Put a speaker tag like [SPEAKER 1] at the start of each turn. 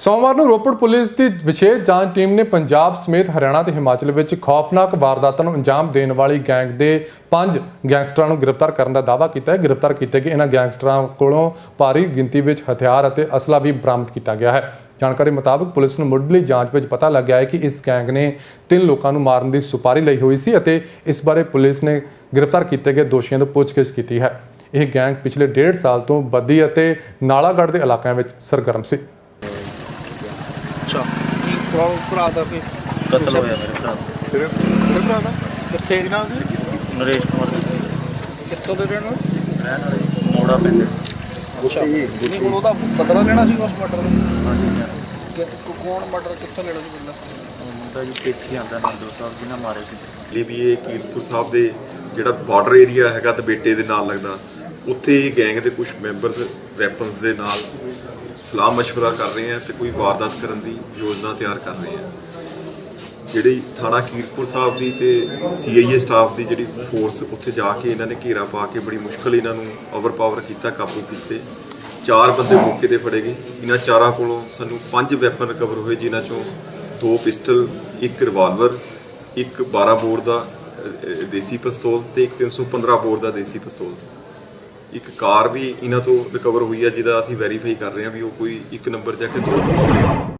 [SPEAKER 1] ਸੋਮਵਾਰ ਨੂੰ ਰੋਪੜ ਪੁਲਿਸ ਦੀ ਵਿਸ਼ੇਸ਼ ਜਾਂਚ ਟੀਮ ਨੇ ਪੰਜਾਬ ਸਮੇਤ ਹਰਿਆਣਾ ਤੇ ਹਿਮਾਚਲ ਵਿੱਚ ਖੌਫਨਾਕ ਵਾਰਦਾਤਾਂ ਨੂੰ ਅੰਜਾਮ ਦੇਣ ਵਾਲੀ ਗੈਂਗ ਦੇ ਪੰਜ ਗੈਂਗਸਟਰਾਂ ਨੂੰ ਗ੍ਰਿਫਤਾਰ ਕਰਨ ਦਾ ਦਾਅਵਾ ਕੀਤਾ ਹੈ। ਗ੍ਰਿਫਤਾਰ ਕੀਤੇ ਗਏ ਇਹਨਾਂ ਗੈਂਗਸਟਰਾਂ ਕੋਲੋਂ ਭਾਰੀ ਗਿਣਤੀ ਵਿੱਚ ਹਥਿਆਰ ਅਤੇ ਅਸਲਾ ਵੀ ਬਰਾਮਦ ਕੀਤਾ ਗਿਆ ਹੈ। ਜਾਣਕਾਰੀ ਮੁਤਾਬਕ ਪੁਲਿਸ ਨੂੰ ਮੁੱਢਲੀ ਜਾਂਚ ਵਿੱਚ ਪਤਾ ਲੱਗਿਆ ਹੈ ਕਿ ਇਸ ਗੈਂਗ ਨੇ ਤਿੰਨ ਲੋਕਾਂ ਨੂੰ ਮਾਰਨ ਦੀ ਸੁਪਾਰੀ ਲਈ ਹੋਈ ਸੀ ਅਤੇ ਇਸ ਬਾਰੇ ਪੁਲਿਸ ਨੇ ਗ੍ਰਿਫਤਾਰ ਕੀਤੇ ਗਏ ਦੋਸ਼ੀਆਂ ਤੋਂ ਪੁੱਛਗਿੱਛ ਕੀਤੀ ਹੈ। ਇਹ ਗੈਂਗ ਪਿਛਲੇ ਡੇਢ ਸਾਲ ਤੋਂ ਬੱਦੀ ਅਤੇ ਨਾਲਾਗੜ੍ਹ ਦੇ ਇਲਾਕਿਆਂ ਵਿੱਚ ਸਰਗਰਮ ਸੀ।
[SPEAKER 2] ਪ੍ਰੋਬਲਮ ਭਰਾ ਦਾ ਕੋਈ
[SPEAKER 3] ਕਤਲ ਹੋਇਆ ਮੇਰੇ ਭਰਾ ਦਾ।
[SPEAKER 2] ਤੇਰੇ ਤੇਰੇ ਭਰਾ ਦਾ? ਕਿੱਥੇ ਨਾ ਸੀ
[SPEAKER 3] ਨਰੇਸ਼ ਕੁਮਾਰ।
[SPEAKER 2] ਕਿੱਥੋਂ ਦੇ ਰਹਿਣ ਵਾਲੇ?
[SPEAKER 3] ਰਹਿਣ ਵਾਲੇ ਮੋੜਾ ਪਿੰਡ।
[SPEAKER 2] ਅੱਛਾ। ਨਹੀਂ ਹੁਣ ਉਹਦਾ ਬਦਲਾ ਲੈਣਾ ਸੀ ਉਸ ਮਰਡਰ ਦਾ
[SPEAKER 3] ਹਾਂਜੀ।
[SPEAKER 2] ਕਿ ਕੌਣ ਮਰਡਰ ਕਿੱਥੋਂ ਲੈਣਾ ਸੀ ਬੰਦਾ?
[SPEAKER 3] ਮੁੰਡਾ ਜੀ ਪਿੱਛੇ ਆਂਦਾ ਨੰਦੋ ਸਾਹਿਬ ਜੀ ਨਾਲ ਮਾਰੇ ਸੀ।
[SPEAKER 4] ਲਈ ਵੀ ਇਹ ਕੀਰਤਪੁਰ ਸਾਹਿਬ ਦੇ ਜਿਹੜਾ ਬਾਰਡਰ ਏਰੀਆ ਹੈਗਾ ਤੇ ਬੇਟੇ ਦੇ ਨਾਲ ਲੱਗਦਾ। ਉੱਥੇ ਇਹ ਗੈਂਗ ਦੇ ਕੁਝ ਮੈਂਬਰ ਵੈਪਨਸ ਦੇ ਨਾਲ ਸਲਾਹ مشਵਰਾ ਕਰ ਰਹੇ ਹਾਂ ਤੇ ਕੋਈ ਵਾਰਦਾਤ ਕਰਨ ਦੀ ਯੋਜਨਾ ਤਿਆਰ ਕਰ ਰਹੇ ਹਾਂ। ਜਿਹੜੀ ਥਾਣਾ ਕੀਰਤਪੁਰ ਸਾਹਿਬ ਦੀ ਤੇ ਸੀਆਈਏ ਸਟਾਫ ਦੀ ਜਿਹੜੀ ਫੋਰਸ ਉੱਥੇ ਜਾ ਕੇ ਇਹਨਾਂ ਨੇ ਘੇਰਾ ਪਾ ਕੇ ਬੜੀ ਮੁਸ਼ਕਲ ਇਹਨਾਂ ਨੂੰ ਓਵਰ ਪਾਵਰ ਕੀਤਾ, ਕਾਬੂ ਕੀਤੇ। ਚਾਰ ਬੰਦੇ ਮੌਕੇ ਤੇ ਫੜੇ ਗਏ। ਇਹਨਾਂ ਚਾਰਾਂ ਕੋਲੋਂ ਸਾਨੂੰ ਪੰਜ ਵੈਪਨ ਰਿਕਵਰ ਹੋਏ, ਜਿਨ੍ਹਾਂ ਚੋਂ ਦੋ ਪਿਸਟਲ ਇੱਕ ਰਿਵਾਲਵਰ ਇੱਕ 12 ਬੋਰ ਦਾ ਦੇਸੀ ਪਿਸਤੌਲ ਤੇ ਇੱਕ 315 ਬੋਰ ਦਾ ਦੇਸੀ ਪਿਸਤੌਲ ਇੱਕ ਕਾਰ ਵੀ ਇਹਨਾਂ ਤੋਂ ਰਿਕਵਰ ਹੋਈ ਹੈ ਜਿਹਦਾ ਅਸੀਂ ਵੈਰੀਫਾਈ ਕਰ ਰਹੇ ਹਾਂ ਵੀ ਉਹ ਕੋਈ ਇੱਕ ਨੰਬਰ ਜਾਂ ਕੇ ਦੋ